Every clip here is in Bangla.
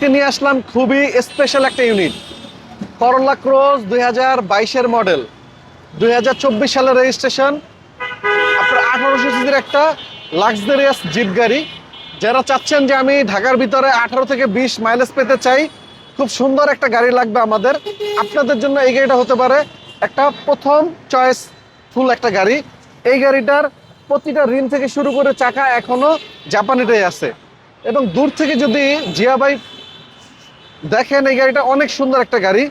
আজকে নিয়ে আসলাম খুবই স্পেশাল একটা ইউনিট করলা ক্রস দুই হাজার বাইশের মডেল দুই হাজার চব্বিশ সালের রেজিস্ট্রেশন আপনার আঠারোশো সিসির একটা লাক্সারিয়াস জিপ গাড়ি। যারা চাচ্ছেন যে আমি ঢাকার ভিতরে আঠারো থেকে বিশ মাইলেজ পেতে চাই, খুব সুন্দর একটা গাড়ি লাগবে আমাদের। আপনাদের জন্য এই গাড়িটা হতে পারে একটা প্রথম চয়েস ফুল একটা গাড়ি। এই গাড়িটার প্রতিটা রিম থেকে শুরু করে চাকা এখনও জাপানিটাই আছে। এবং দূর থেকে যদি জিয়া ভাই দেখেন এই গাড়িটা অনেক সুন্দর একটা গাড়ি।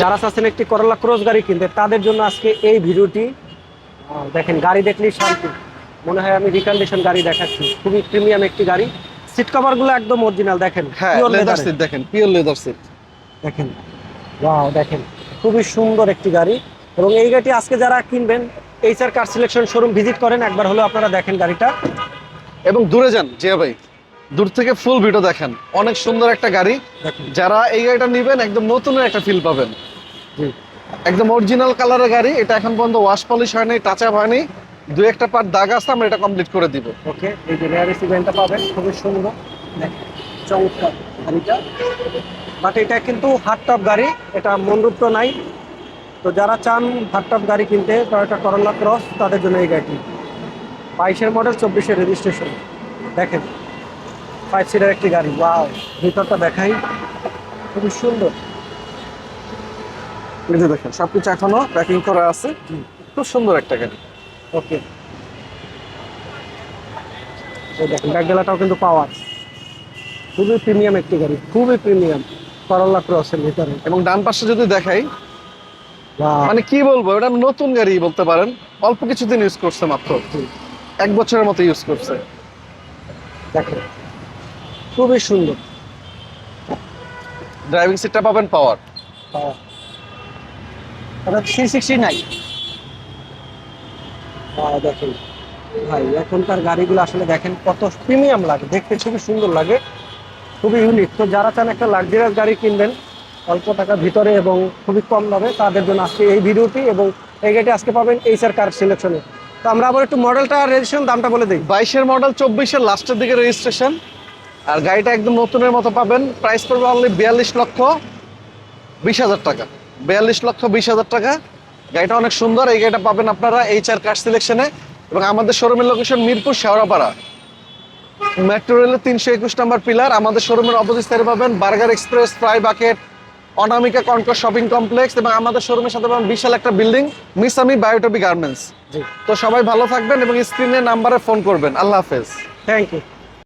যারা চাচ্ছেন একটি করলা ক্রস গাড়ি কিনতে তাদের জন্য আজকে এই ভিডিওটি দেখেন গাড়ি দেখলেই শান্তি। মনে হয় আমি রিকন্ডিশন গাড়ি দেখাচ্ছি। খুবই প্রিমিয়াম একটি গাড়ি। সিট কভারগুলো একদম অরিজিনাল দেখেন হ্যাঁ লেদার সিট দেখেন পিওর লেদার সিট দেখেন ওয়াও দেখেন খুবই সুন্দর একটি গাড়ি। এবং এই গাড়িটি আজকে যারা কিনবেন HR car selection showroom visit করেন একবার হলো আপনারা দেখেন গাড়িটা। এবং দূরে যান জিয়া ভাই। দূর থেকে ফুল ভিডিও দেখেন। অনেক সুন্দর একটা গাড়ি। যারা এই গাড়িটা নেবেন একদম নতুনের একটা ফিল পাবেন। একদম অরিজিনাল কালারের গাড়ি এটা এখন পর্যন্ত ওয়াশ পলিশ হয়নি টাচ আপ হয়নি। দু একটা পার্ট দাগ আছে আমরা এটা কমপ্লিট করে দিব। ওকে এই যে রেয়ার ইভেন্টটা পাবেন খুবই সুন্দর। দেখেন চমৎকার গাড়িটা। বাট এটা কিন্তু হার্ড টপ গাড়ি এটা মনরূপ তো নাই। তো যারা চান হার্ড টপ গাড়ি কিনতে টয়োটা করোলা ক্রস তাদের জন্য এই গাড়িটি। বাইশের মডেল চব্বিশের রেজিস্ট্রেশন দেখেন ফাইভ সিটার একটি গাড়ি। ওয়াও ভিতরটা দেখাই। খুবই সুন্দর। এই যে দেখেন সবকিছু এখনও প্যাকিং করা আছে। খুব সুন্দর একটা গাড়ি। ওকে এই দেখেন ব্যাকডেলাটাও কিন্তু পাওয়ার খুবই প্রিমিয়াম একটি গাড়ি খুবই প্রিমিয়াম করোলা ক্রসের ভিতরে। এবং ডান পাশে যদি দেখাই মানে কি বলব এটা নতুন গাড়ি বলতে পারেন। অল্প কিছুদিন ইউজ করছে মাত্র। এক বছরের মতো ইউজ করছে। দেখেন খুবই সুন্দর। ড্রাইভিং সিটটা পাবেন পাওয়ার পাওয়ার এটা থ্রি সিক্সটি নাই। দেখেন। ভাই এখনকার গাড়িগুলো আসলে দেখেন কত প্রিমিয়াম লাগে। দেখতে খুবই সুন্দর লাগে। খুবই ইউনিক তো যারা চান একটা লাক্সারিয়াস গাড়ি কিনবেন অল্প টাকার ভিতরে এবং খুবই কম দামে তাদের জন্য আজকে এই ভিডিওটি এবং এই গাড়িটি আজকে পাবেন এইচআর কার সিলেকশনে তো আমরা আবার একটু মডেলটা রেজিস্ট্রেশন দামটা বলে দিই। বাইশের মডেল চব্বিশের লাস্টের দিকে রেজিস্ট্রেশন আর গাড়িটা একদম নতুনের মতো পাবেন। প্রাইস পড়বে অনলি বিয়াল্লিশ লক্ষ বিশ হাজার টাকা। বিয়াল্লিশ লক্ষ বিশ হাজার টাকা। গাড়িটা অনেক সুন্দর। এই গাড়িটা পাবেন আপনারা এইচ আর কার সিলেকশনে এবং আমাদের শোরুমের লোকেশন মিরপুর শেওড়াপাড়া। মেট্রো রেলের তিনশো একুশ নাম্বার পিলার আমাদের শোরুমের অপোজিট সাইডে পাবেন burger express fry bucket Anamika concord shopping complex এবং আমাদের শোরুমের সাথে পাবেন বিশাল একটা বিল্ডিং মিসামি বায়োটপি গার্মেন্টস জি। তো সবাই ভালো থাকবেন এবং স্ক্রিনে নাম্বারে ফোন করবেন। আল্লাহ হাফেজ। Thank you